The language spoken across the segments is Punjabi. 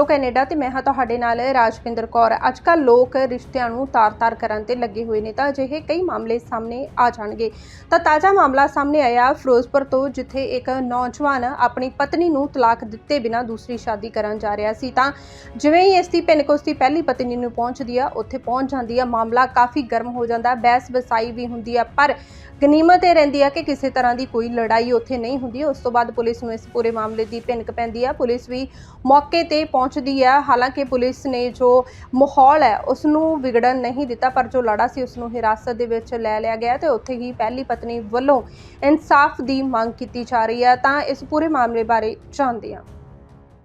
ਉਹ ਕੈਨੇਡਾ ਤੇ ਮੈਂ ਹਾਂ ਤੁਹਾਡੇ ਨਾਲ ਰਾਜਪਿੰਦਰ ਕੌਰ। ਅੱਜ ਅੱਜਕੱਲ ਲੋਕ ਰਿਸ਼ਤਿਆਂ ਨੂੰ ਤਾਰ-ਤਾਰ ਕਰਨ ਤੇ ਲੱਗੇ ਹੋਏ ਨੇ ਤਾਂ ਅਜਿਹੇ ਕਈ ਮਾਮਲੇ ਸਾਹਮਣੇ ਆ ਜਾਣਗੇ। ਤਾਂ ਤਾਜ਼ਾ ਮਾਮਲਾ ਸਾਹਮਣੇ ਆਇਆ ਫਿਰੋਜ਼ਪੁਰ ਤੋਂ, ਜਿੱਥੇ ਇੱਕ ਨੌਜਵਾਨ ਆਪਣੀ ਪਤਨੀ ਨੂੰ ਤਲਾਕ ਦਿੱਤੇ ਬਿਨਾਂ ਦੂਸਰੀ ਸ਼ਾਦੀ ਕਰਨ ਜਾ ਰਿਹਾ ਸੀ। ਤਾਂ ਜਿਵੇਂ ਹੀ ਇਸ ਦੀ ਭਿੰਨਕ ਉਸ ਦੀ ਪਹਿਲੀ ਪਤਨੀ ਨੂੰ ਪਹੁੰਚਦੀ ਆ, ਉੱਥੇ ਪਹੁੰਚ ਜਾਂਦੀ ਆ। ਮਾਮਲਾ ਕਾਫੀ ਗਰਮ ਹੋ ਜਾਂਦਾ ਬਹਿਸ ਵਸਾਈ ਵੀ ਹੁੰਦੀ ਆ, ਪਰ ਗਨੀਮਤ ਇਹ ਰਹਿੰਦੀ ਆ ਕਿ ਕਿਸੇ ਤਰ੍ਹਾਂ ਦੀ ਕੋਈ ਲੜਾਈ ਉੱਥੇ ਨਹੀਂ ਹੁੰਦੀ। ਉਸ ਤੋਂ ਬਾਅਦ ਪੁਲਿਸ ਨੂੰ ਇਸ ਪੂਰੇ ਮਾਮਲੇ ਦੀ ਭਿੰਨਕ ਪੈਂਦੀ ਆ। ਪੁਲਿਸ ਵੀ ਮੌਕੇ ਤੇ ਪਹੁੰਚ ਪਹੁੰਚਦੀ ਹੈ। ਹਾਲਾਂਕਿ ਪੁਲਿਸ ਨੇ ਜੋ ਮਾਹੌਲ ਹੈ ਉਸ ਨੂੰ ਵਿਗੜਨ ਨਹੀਂ ਦਿੱਤਾ ਪਰ ਜੋ ਲੜਾ ਸੀ ਉਸ ਨੂੰ ਹਿਰਾਸਤ ਦੇ ਵਿੱਚ ਲੈ ਲਿਆ ਗਿਆ ਤੇ ਉੱਥੇ ਹੀ ਪਹਿਲੀ ਪਤਨੀ ਵੱਲੋਂ ਇਨਸਾਫ ਦੀ ਮੰਗ ਕੀਤੀ ਜਾ ਰਹੀ ਹੈ। ਤਾਂ ਇਸ ਪੂਰੇ ਮਾਮਲੇ ਬਾਰੇ ਜਾਣਦੇ ਹਾਂ।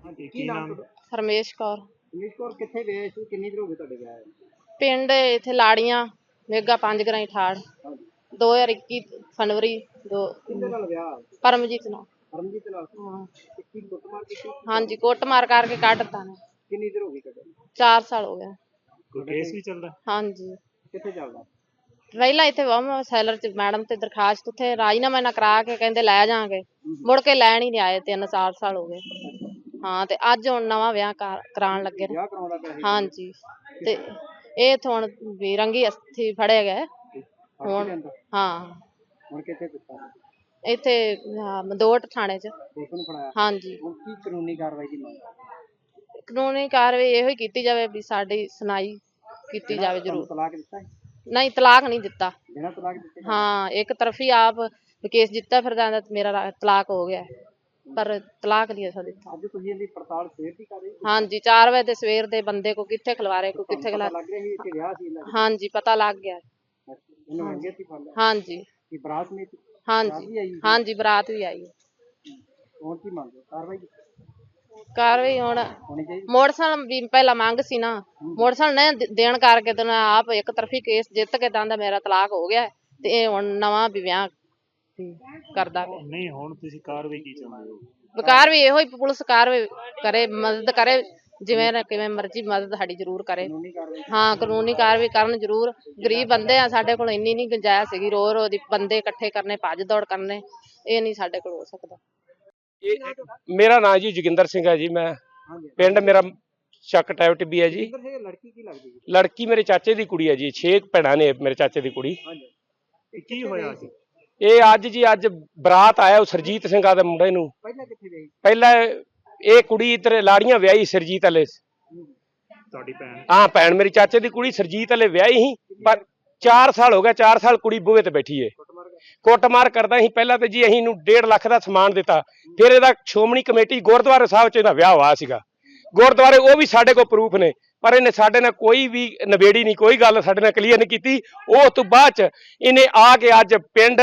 ਹਾਂਜੀ ਕੀ ਨਾਮ ਤੁਹਾਡਾ? ਹਰਮੇਸ਼ ਕੌਰ। ਅਮੀਸ਼ ਕੌਰ ਕਿੱਥੇ ਗਏ ਸੀ? ਕਿੰਨੀ ਦੇਰ ਹੋ ਗਈ ਤੁਹਾਡੇ ਵਿਆਹ ਨੂੰ? ਪਿੰਡ ਇੱਥੇ ਲਾੜੀਆਂ ਮੇਗਾ ਪੰਜ ਗਰਾਈ ਠਾੜ ਹਾਂਜੀ। 2021 ਫਰਵਰੀ ਦੋ ਕਿੰਨੇ ਨਾਲ ਵਿਆਹ? ਪਰਮਜੀਤ ਨਾਲ। ਪਰਮਜੀਤ ਨਾਲ? ਹਾਂ। ਕੀ ਕੁੱਟਮਾਰ ਕੀਤੀ ਹਾਂਜੀ ਕੁੱਟਮਾਰ ਕਰਕੇ ਕੱਢਤਾ ਨੇ। ਕਿੰਨੀ ਦੇਰ ਹੋ ਗਈ ਕੱਢੇ 4 ਸਾਲ ਹੋ ਗਏ। ਕੋਈ ਕੇਸ ਵੀ ਚੱਲਦਾ? ਹਾਂਜੀ। ਕਿੱਥੇ ਚੱਲਦਾ? ਪਹਿਲਾਂ ਇੱਥੇ ਵਮ ਸੈਲਰ ਚ ਮੈਡਮ ਤੇ ਦਰਖਾਸਤ ਉੱਥੇ ਰਾਜੀਨਾਮਾ ਨਾ ਕਰਾ ਕੇ ਕਹਿੰਦੇ ਲੈ ਜਾਾਂਗੇ। ਮੁੜ ਕੇ ਲੈਣ ਹੀ ਨਹੀਂ ਆਏ ਤਿੰਨ ਚਾਰ ਸਾਲ ਹੋ ਗਏ। ਹਾਂ ਤੇ ਅੱਜ ਹੁਣ ਨਵਾਂ ਵਿਆਹ ਕਰ- ਕਰਾਉਣ ਲੱਗੇ ਨੇ। ਵਿਆਹ ਕਰਾਉਂਦਾ ਪਿਆ ਸੀ। ਹਾਂਜੀ। ਤੇ ਇਹ ਹੁਣ ਵੀ ਰੰਗੀ ਅਸਥੀ ਫੜੇ ਗਏ। ਹੁਣ ਹੁਣ ਹਾਂ। ਹੁਣ ਕਿੱਥੇ ਦਿੱਤਾ ਇੱਥੇ ਮਦੋਟ ਥਾਣੇ ਚ। ਪੁਲਿਸ ਨੂੰ ਫੜਾਇਆ? ਹਾਂਜੀ। ਹੁਣ ਕੀ ਕਾਨੂੰਨੀ ਕਾਰਵਾਈ ਦੀ ਮੰਗ? ਕਾਨੂੰਨੀ ਕਾਰਵਾਈ ਇਹੋ ਹੀ ਕੀਤੀ ਜਾਵੇ ਵੀ ਸਾਡੀ ਸੁਣਾਈ ਕੀਤੀ ਜਾਵੇ ਜ਼ਰੂਰ। ਤਲਾਕ ਦਿੱਤਾ ਹੈ? ਨਹੀਂ ਤਲਾਕ ਨਹੀਂ ਦਿੱਤਾ। ਬਿਨਾਂ ਤਲਾਕ ਦਿੱਤੇ ਹਾਂ ਇੱਕ ਤਰਫੀ ਆਪ ਕੇਸ ਜਿੱਤਾ ਫਿਰਦਾ ਤਾਂ ਮੇਰਾ ਰਾ- ਤਲਾਕ ਹੋ ਗਿਆ। ਹੈ। ਪਰ ਤਲਾਕ ਨਹੀਂ ਅਸਾਂ ਦਿੱਤਾ। ਅੱਜ ਤੁਸੀਂ ਇਹਦੀ ਪੜਤਾਲ ਫੇਰ ਦੀ ਕਰ ਰਹੇ ਹੋ? ਹਾਂਜੀ 4 ਵਜੇ ਦੇ ਸਵੇਰ ਦੇ ਬੰਦੇ ਕੋ ਕਿੱਥੇ ਖਿਲਵਾਰੇ ਕੋ ਕਿੱਥੇ ਖਿਲਾ ਲੱਗ ਰਿਹਾ ਸੀ ਕਿ ਵਿਆਹ ਸੀ ਇਹਨਾਂ ਹਾਂਜੀ ਪਤਾ ਲੱਗ ਗਿਆ। ਦਾ ਇਹਨੂੰ ਅੰਗੇ ਸੀ ਫੜ ਲਿਆ। ਹਾਂਜੀ। ਕਿ ਬਰਾਤ ਨੇ ਬਰਾਤ ਹਾਂਜੀ। ਵੀ ਆਈ ਹਾਂਜੀ ਬਰਾਤ ਵੀ ਆਈ। ਹੈ। ਹੁਣ ਕੀ ਮੰਗਦੇ ਕਾਰਵਾਈ? ਕਾਰਵਾਈ ਹੁਣ ਹੋਣੀ ਚਾਹੀਦੀ? ਮੋਟਰਸਾਈਕਲ ਵੀ ਪਹਿਲਾਂ ਮੰਗ ਸੀ ਨਾ। ਮੋਟਰਸਾਈਕਲ ਨੇ ਦੇ- ਦੇਣ ਕਰਕੇ ਤੇ ਮੈਂ ਆਪ ਇੱਕ ਤਰਫੀ ਕੇਸ ਜਿੱਤ ਕੇ ਦੰਦਾ ਮੇਰਾ ਤਲਾਕ ਹੋ ਗਿਆ। ਹੈ ਤੇ ਇਹ ਹੁਣ ਨਵਾਂ ਵੀ ਵਿਆਹ ਕਰਦਾ ਪਿਆ। ਨਹੀਂ ਹੁਣ ਤੁਸੀਂ ਕਾਰਵਾਈ ਕੀ ਚਾਹੁੰਦੇ ਹੋ? ਵਿਕਾਰ ਵੀ ਇਹੋ ਹੀ ਪੁਲਿਸ ਕਾਰਵਾਈ ਕਰੇ ਮਦਦ ਕਰੇ। ਜਿਵੇਂ ਨਾ ਕਿਵੇਂ ਮਰਜ਼ੀ ਮਦਦ ਸਾਡੀ ਜ਼ਰੂਰ ਕਰੇ। ਹਾਂ ਕਾਨੂੰਨੀ ਕਾਰਵਾਈ ਕਰਨ ਜ਼ਰੂਰ। ਗਰੀਬ ਬੰਦੇ ਆ ਸਾਡੇ ਕੋਲ ਇੰਨੀ ਨਹੀਂ ਗੁੰਜਾਇਸ਼ ਹੈਗੀ ਰੋ ਰੋ ਦੀ ਬੰਦੇ ਇਕੱਠੇ ਕਰਨੇ ਭੱਜ ਦੌੜ ਕਰਨੇ ਇਹ ਨਹੀਂ ਸਾਡੇ ਕੋਲ ਹੋ ਸਕਦਾ। ਮੇਰਾ ਨਾਮ ਜੀ ਜੋਗਿੰਦਰ ਸਿੰਘ ਹੈ ਜੀ ਮੈਂ ਪਿੰਡ ਮੇਰਾ ਚੱਕ ਟੈਵਟ ਵੀ ਹੈ ਜੀ। ਲੜਕੀ ਕੀ ਲੱਗਦੀ ਜੀ ਲੜਕੀ ਮੇਰੇ ਚਾਚੇ ਦੀ ਕੁੜੀ ਹੈ ਜੀ ਛੇ ਭੈਣਾਂ ਨੇ ਮੇਰੇ ਚਾਚੇ ਦੀ ਕੁੜੀ। ਹਾਂਜੀ। ਇਹ ਕੀ ਹੋਇਆ ਸੀ? ਇਹ ਅੱਜ ਜੀ ਅੱਜ ਬਰਾਤ ਆਇਆ ਉਹ ਸਰਜੀਤ ਸਿੰਘ ਆ ਦੇ ਮੁੰਡੇ ਨੂੰ। ਪਹਿਲਾਂ ਕਿੱਥੇ ਗਈ? ਪਹਿਲਾਂ ਇਹ ਕੁੜੀ ਇੱਧਰ ਲਾੜੀਆਂ ਵਿਆਹੀ ਸਰਜੀਤ ਵਾਲੇ ਤੁਹਾਡੀ ਭੈਣ? ਹਾਂ ਭੈਣ ਮੇਰੀ ਚਾਚੇ ਦੀ ਕੁੜੀ ਸਰਜੀਤ ਵਾਲੇ ਵਿਆਹੀ ਸੀ ਪਰ 4 ਸਾਲ ਹੋ ਗਿਆ 4 ਸਾਲ ਕੁੜੀ ਬੂਹੇ ਤੇ ਬੈਠੀ ਏ। ਕੁੱਟਮਾਰ ਕਰਦਾ ਸੀ ਪਹਿਲਾਂ ਤੇ ਜੀ ਅਸੀਂ ਨੂੰ 1.5 ਲੱਖ ਦਾ ਸਮਾਨ ਦਿੱਤਾ ਫਿਰ ਇਹਦਾ ਸ਼੍ਰੋਮਣੀ ਕਮੇਟੀ ਗੁਰਦੁਆਰੇ ਸਾਹਿਬ 'ਚ ਇਹਦਾ ਵਿਆਹ ਹੋਇਆ ਸੀਗਾ। ਗੁਰਦੁਆਰੇ ਉਹ ਵੀ ਸਾਡੇ ਕੋਲ ਪ੍ਰੂਫ ਨੇ ਪਰ ਇਹਨੇ ਸਾਡੇ ਨਾਲ ਕੋਈ ਵੀ ਨਵੇੜੀ ਨਹੀਂ ਕੋਈ ਗੱਲ ਸਾਡੇ ਨਾਲ ਕਲੀਅਰ ਨਹੀਂ ਕੀਤੀ। ਉਹ ਤੋਂ ਬਾਅਦ 'ਚ ਇਹਨੇ ਆ ਕੇ ਅੱਜ ਪਿੰਡ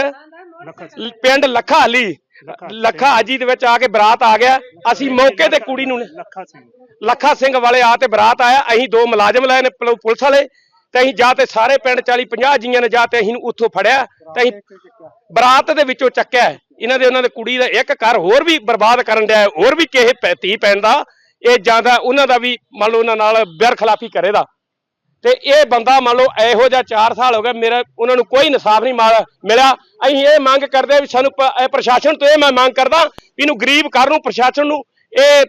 ਪਿੰਡ ਲੱਖਾ ਹਾਲੀ ਲੱਖਾ ਹਾਜੀ ਦੇ ਵਿੱਚ ਆ ਕੇ ਬਰਾਤ ਆ ਗਿਆ। ਅਸੀਂ ਮੌਕੇ ਤੇ ਕੁੜੀ ਨੂੰ ਲੱਖਾ ਸਿੰਘ। ਲੱਖਾ ਸਿੰਘ ਵਾਲੇ ਆ ਤੇ ਬਰਾਤ ਆਇਆ। ਅਸੀਂ ਦੋ ਮੁਲਾਜ਼ਮ ਲਏ ਨੇ ਪੁਲ- ਪੁਲਿਸ ਵਾਲੇ। ਤੇ ਅਸੀਂ ਜਾ ਤੇ ਸਾਰੇ ਪਿੰਡ 40 50 ਜੀਆਂ ਨੇ ਜਾ ਤੇ ਅਸੀਂ ਨੂੰ ਉੱਥੋਂ ਫੜਿਆ। ਤੇ ਅਸੀਂ ਬਰਾਤ ਦੇ ਵਿੱਚੋਂ ਚੱਕਿਆ। ਇਹਨਾਂ ਦੇ ਉਹਨਾਂ ਦੇ ਕੁੜੀ ਦਾ ਇੱਕ ਘਰ ਹੋਰ ਵੀ ਬਰਬਾਦ ਕਰਨ ਡਿਆ ਹੈ, ਹੋਰ ਵੀ ਕਿਸੇ ਪੈ- ਧੀ ਪੈਣ ਦਾ। ਇਹ ਜਾਂਦਾ ਉਹਨਾਂ ਦਾ ਵੀ ਮੰਨ ਲਓ ਉਹਨਾਂ ਨਾਲ ਬੇਰਖਲਾਫੀ ਕਰੇਦਾ ਤੇ ਇਹ ਬੰਦਾ ਮੰਨ ਲਓ ਇਹੋ ਜਿਹਾ 4 ਸਾਲ ਹੋ ਗਏ, ਮੇਰਾ ਉਹਨਾਂ ਨੂੰ ਕੋਈ ਇਨਸਾਫ ਨਹੀਂ ਮਾ- ਮਿਲਿਆ। ਅਸੀਂ ਇਹ ਮੰਗ ਕਰਦੇ ਹਾਂ ਵੀ ਸਾਨੂੰ ਪ੍ਰਸ਼ਾਸਨ ਤੋਂ ਇਹ ਮੈਂ ਮੰਗ ਕਰਦਾ ਵੀ ਇਹਨੂੰ ਗਰੀਬ ਘਰ ਨੂੰ, ਪ੍ਰਸ਼ਾਸਨ ਨੂੰ ਇਹ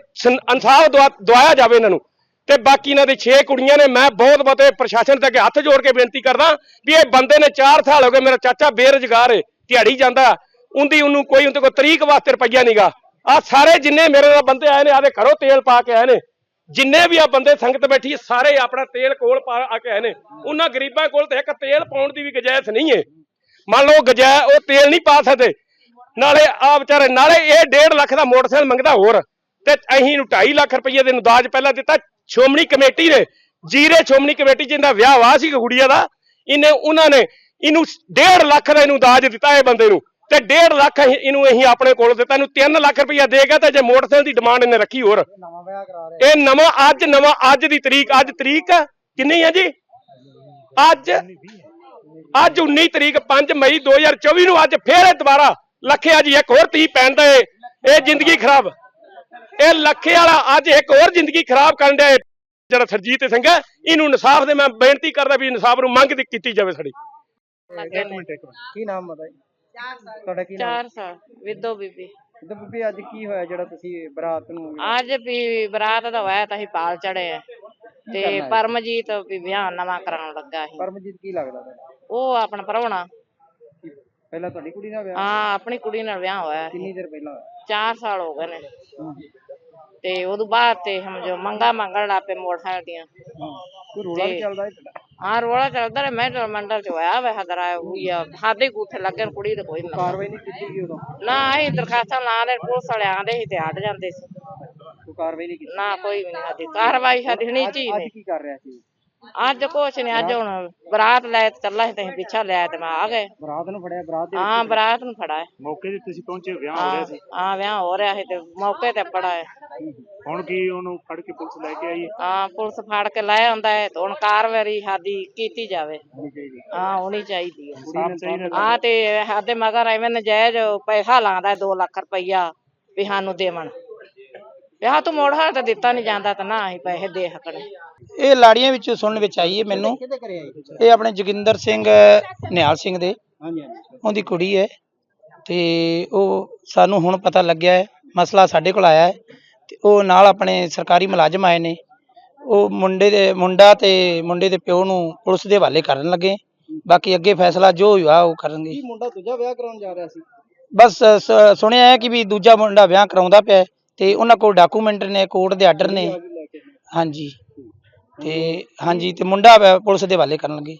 ਇਨਸਾਫ ਦਵਾ- ਦਵਾਇਆ ਜਾਵੇ ਇਹਨਾਂ ਨੂੰ। ਤੇ ਬਾਕੀ ਇਹਨਾਂ ਦੇ 6 ਕੁੜੀਆਂ ਨੇ, ਮੈਂ ਬਹੁਤ ਬਹੁਤ ਪ੍ਰਸ਼ਾਸਨ ਤੇ ਅੱਗੇ ਹੱਥ ਜੋੜ ਕੇ ਬੇਨਤੀ ਕਰਦਾ ਵੀ ਇਹ ਬੰਦੇ ਨੇ 4 ਸਾਲ ਹੋ ਗਏ, ਮੇਰਾ ਚਾਚਾ ਬੇਰੁਜ਼ਗਾਰ ਹੈ ਦਿਹਾੜੀ ਜਾਂਦਾ, ਉਹਦੀ ਉਹਨੂੰ ਕੋਈ ਉਹਦੇ ਕੋਲ ਤਰੀਕ ਵਾਸਤੇ ਰੁਪਈਆ ਨਹੀਂਗਾ ਆ ਸਾਰੇ ਜਿੰਨੇ ਮੇਰੇ ਨਾਲ ਬੰਦੇ ਆਏ ਨੇ ਆਦੇ ਘਰੋਂ ਤੇਲ ਪਾ ਕੇ ਆਏ ਨੇ। ਜਿੰਨੇ ਵੀ ਆ ਬੰਦੇ ਸੰਗਤ ਬੈਠੀ ਸਾਰੇ ਆਪਣਾ ਤੇਲ ਕੋਲ ਪਾ ਆ ਕੇ ਆਏ ਨੇ। ਉਹਨਾਂ ਗਰੀਬਾਂ ਕੋਲ ਤੇ ਇੱਕ ਤੇਲ ਪਾਉਣ ਦੀ ਵੀ ਗੁੰਜਾਇਸ਼ ਨਹੀਂ ਹੈ। ਮੰਨ ਲਓ ਗਜਾ, ਉਹ ਤੇਲ ਨਹੀਂ ਪਾ ਸਕਦੇ। ਨਾਲੇ ਆ ਵਿਚਾਰੇ, ਨਾਲੇ ਇਹ 1.5 ਲੱਖ ਦਾ ਮੋਟਰਸਾਈਕਲ ਮੰਗਦਾ ਹੋਰ। ਤੇ ਅਸੀਂ ਨੂੰ 2.5 ਲੱਖ ਰੁਪਏ ਦੇ ਨੂੰ ਦਾਜ ਪਹਿਲਾਂ ਦਿੱਤਾ। ਸ਼੍ਰੋਮਣੀ ਕਮੇਟੀ ਨੇ, ਜੀਰੇ ਸ਼੍ਰੋਮਣੀ ਕਮੇਟੀ ਜਿੰਦਾ ਵਿਆਹ ਵਾ ਸੀ ਗੁੜੀਆ ਦਾ, ਇਹਨੇ, ਉਹਨਾਂ ਨੇ ਇਹਨੂੰ 1.5 ਲੱਖ ਦਾ ਇਹਨੂੰ ਦਾਜ ਦਿੱਤਾ ਇਹ ਬੰਦੇ ਨੂੰ। ਤੇ 1.5 ਲੱਖ ਅਸੀਂ- ਇਹਨੂੰ ਅਸੀਂ ਆਪਣੇ ਕੋਲ ਦਿੱਤਾ। ਇਹਨੂੰ 3 ਲੱਖ ਰੁਪਇਆ ਦੇ ਗਿਆ ਤੇ ਜੇ ਮੋਟਰਸਾਈਕਲ ਦੀ ਡਿਮਾਂਡ ਇਹਨੇ ਰੱਖੀ ਹੋਰ। ਇਹ ਨਵਾਂ ਅੱਜ ਨਵਾਂ ਅੱਜ ਦੀ ਤਰੀਕ ਅੱਜ ਤਰੀਕ ਕਿੰਨੀ ਹੈ ਜੀ? ਅੱਜ ਅੱਜ 19 ਤਰੀਕ 5 ਮਈ 2024 ਨੂੰ ਅੱਜ ਫੇਰ ਇਹ ਦੁਬਾਰਾ ਲੱਖਿਆ ਜੀ ਇੱਕ ਹੋਰ ਤੀ ਪੈਂਦਾ ਏ ਇਹ। ਜ਼ਿੰਦਗੀ ਖਰਾਬ। ਇਹ ਲੱਖੇ ਵਾਲਾ ਅੱਜ ਇੱਕ ਹੋਰ ਜ਼ਿੰਦਗੀ ਖਰਾਬ ਕਰਨ ਦਾ ਜਿਹੜਾ ਸਰਜੀਤ ਸਿੰਘ ਹੈ ਇਹਨੂੰ ਇਨਸਾਫ ਦੇ ਮੈਂ ਬੇਨਤੀ ਕਰਦਾ ਵੀ ਇਨਸਾਫ ਨੂੰ ਮੰਗ ਦੀ- ਕੀਤੀ ਜਾਵੇ ਸਾਡੀ। ਇੱਕ ਮਿੰਟ ਇੱਕ ਮਿੰਟ। ਕੀ ਨਾਮ ਬਤਾਈ ਤੁਹਾਡਾ ਕੀ ਨਾਮ? 4 ਸਾਲ ਵਿਦੋ ਬੀਬੀ। ਤੇ ਬੀਬੀ ਅੱਜ ਕੀ ਹੋਇਆ ਜਿਹੜਾ ਤੁਸੀਂ ਬਰਾਤ ਨੂੰ ਅੱਜ ਵੀ ਬਰਾਤ ਦਾ ਹੋਇਆ ਤਾਂ ਅਸੀਂ ਪਾਲ ਚੜੇ ਆ। ਤੇ ਕਰਨਾ ਹੈ? ਪਰਮਜੀਤ ਵੀ ਵਿਆਹ ਨਵਾਂ ਕਰਾਉਣ ਲੱਗਾ ਸੀ। ਪਰਮਜੀਤ ਕੀ ਲੱਗਦਾ ਉਹ ਆਪਣਾ ਪ੍ਰਾਹੁਣਾ ਪਹਿਲਾਂ ਤੁਹਾਡੀ ਕੁੜੀ ਦਾ ਵਿਆਹ ਹਾਂ ਆਪਣੀ ਕੁੜੀ ਨਾਲ ਵਿਆਹ ਹੋਇਆ ਕਿੰਨੀ ਦੇਰ ਪਹਿਲਾਂ? ਹੋਇਆ 4 ਸਾਲ ਹੋ ਗਏ ਨੇ। ਤੇ ਉਦੋਂ ਬਾਅਦ ਤੇ ਸਮਝੋ ਮੰਗਾ ਮੰਗਣ ਲੱਪੇ ਮੋਟਰਸਾਈਕਲ ਦੀਆਂ। ਕੋਈ ਰੋਲਾ ਵੀ ਤੇ- ਚੱਲਦਾ ਹੈ ਤੁਹਾਡਾ? ਹਾਂ ਰੋਲਾ ਚੱਲਦਾ ਰਿਹਾ ਮੈਂ ਮੰਡਲ ਚ ਹੋਇਆ ਵੇ ਹਦਰਾ ਹੋਈ ਆ। ਸਾਡੇ ਗੂਠੇ ਲੱਗੇ ਨੇ, ਕੁੜੀ ਤੇ ਕੋਈ ਨਾ। ਕਾਰਵਾਈ ਨਹੀਂ ਕੀਤੀ ਗਈ ਉਦੋਂ? ਨਾ ਅਸੀਂ ਦਰਖਾਸਤਾਂ ਲਾ ਦੇ ਪੁਲਿਸ ਵਾਲੇ ਆਂਦੇ ਸੀ ਤੇ ਹਟ ਜਾਂਦੇ ਸੀ। ਕੋਈ ਕਾਰਵਾਈ ਨਹੀਂ ਕੀਤੀ? ਨਾ ਕੋਈ ਵੀ ਨਹੀਂ ਸਾਡੀ। ਕਾਰਵਾਈ ਸਾਡੀ ਅੱਜ ਚੀ ਅੱਜ ਕੀ ਕਰ ਰਿਹਾ ਸੀ? ਅੱਜ ਕੁਛ ਨਹੀਂ ਅੱਜ ਹੁਣ ਬਰਾਤ ਲੈ ਤੇ ਚੱਲਾ ਸੀ ਤੇ ਅਸੀਂ ਪਿੱਛਾ ਲਿਆ ਤੇ ਮੈਂ ਆ ਗਏ। ਬਰਾਤ ਨੂੰ ਫੜਿਆ ਬਰਾਤ ਦੇ ਹਾਂ ਬਰਾਤ ਨੂੰ ਫੜਾ ਹੈ ਮੌਕੇ ਤੇ ਤੁਸੀਂ ਪਹੁੰਚੇ ਵਿਆਹ ਹੋ ਰਿਹਾ ਸੀ। ਹਾਂ ਵਿਆਹ ਹੋ ਰਿਹਾ ਸੀ ਤੇ ਮੌਕੇ ਤੇ ਫੜਾ ਹੈ ਹੁਣ ਕੀ ਉਹਨੂੰ ਫੜ ਕੇ ਪੁਲਿਸ ਲੈ ਕੇ ਆਈ? ਹੈ? ਹਾਂ ਪੁਲਿਸ ਫੜ ਕੇ ਲੈ ਆਉਂਦਾ ਹੈ ਤੇ ਹੁਣ ਕਾਰਵਾਈ ਸਾਡੀ ਕੀਤੀ ਜਾਵੇ। ਹਾਂ ਹੋਣੀ ਚਾਹੀਦੀ ਹੈ। ਆ ਤੇ। ਸਾਡੇ ਮਗਰ ਐਵੇਂ ਨਜਾਇਜ਼ ਪੈਸਾ ਲਾਉਂਦਾ 2 ਲੱਖ ਰੁਪਈਆ ਵੀ ਸਾਨੂੰ ਦੇਵਣ। ਵਿਆਹ ਤੋਂ ਮੋੜ ਹਾਲ ਤਾਂ ਦਿੱਤਾ ਨਹੀਂ ਜਾਂਦਾ ਤਾਂ ਨਾ ਅਸੀਂ ਪੈਸੇ ਦੇ ਸਕਣੇ। ਇਹ ਲਾੜੀਆਂ ਵਿੱਚੋਂ ਸੁਣਨ ਵਿੱਚ ਆਈ ਹੈ ਮੈਨੂੰ। ਇਹ ਆਪਣੇ ਜੋਗਿੰਦਰ ਸਿੰਘ ਨਿਹਾਲ ਸਿੰਘ ਦੇ। ਹਾਂਜੀ ਹਾਂਜੀ। ਉਹਦੀ ਕੁੜੀ ਹੈ। ਤੇ ਉਹ ਸਾਨੂੰ ਹੁਣ ਪਤਾ ਲੱਗਿਆ ਹੈ ਮਸਲਾ ਸਾਡੇ ਕੋਲ ਆਇਆ ਹੈ। ਉਹ ਨਾਲ ਆਪਣੇ ਸਰਕਾਰੀ ਮੁਲਾਜ਼ਮ ਆਏ ਨੇ। ਉਹ ਮੁੰਡੇ ਦੇ ਮੁੰਡਾ ਤੇ ਮੁੰਡੇ ਦੇ ਪਿਓ ਨੂੰ ਪੁਲਿਸ ਦੇ ਹਵਾਲੇ ਕਰਨ ਲੱਗੇ। ਬਾਕੀ ਅੱਗੇ ਫੈਸਲਾ ਜੋ ਹੋਇਆ ਉਹ ਕਰਨਗੇ। ਕੀ ਮੁੰਡਾ ਦੂਜਾ ਵਿਆਹ ਕਰਾਉਣ ਜਾ ਰਿਹਾ ਸੀ? ਬਸ ਸ- ਸੁਣਿਆ ਹੈ ਕਿ ਵੀ ਦੂਜਾ ਮੁੰਡਾ ਵਿਆਹ ਕਰਾਉਂਦਾ ਪਿਆ ਹੈ ਤੇ ਉਹਨਾਂ ਕੋਲ ਡਾਕੂਮੈਂਟ ਨੇ ਕੋਰਟ ਦੇ ਆਰਡਰ ਨੇ। ਹਾਂਜੀ। ਤੇ ਹਾਂਜੀ ਤੇ ਮੁੰਡਾ ਵੈ- ਪੁਲਿਸ ਦੇ ਹਵਾਲੇ ਕਰਨ ਲੱਗੇ।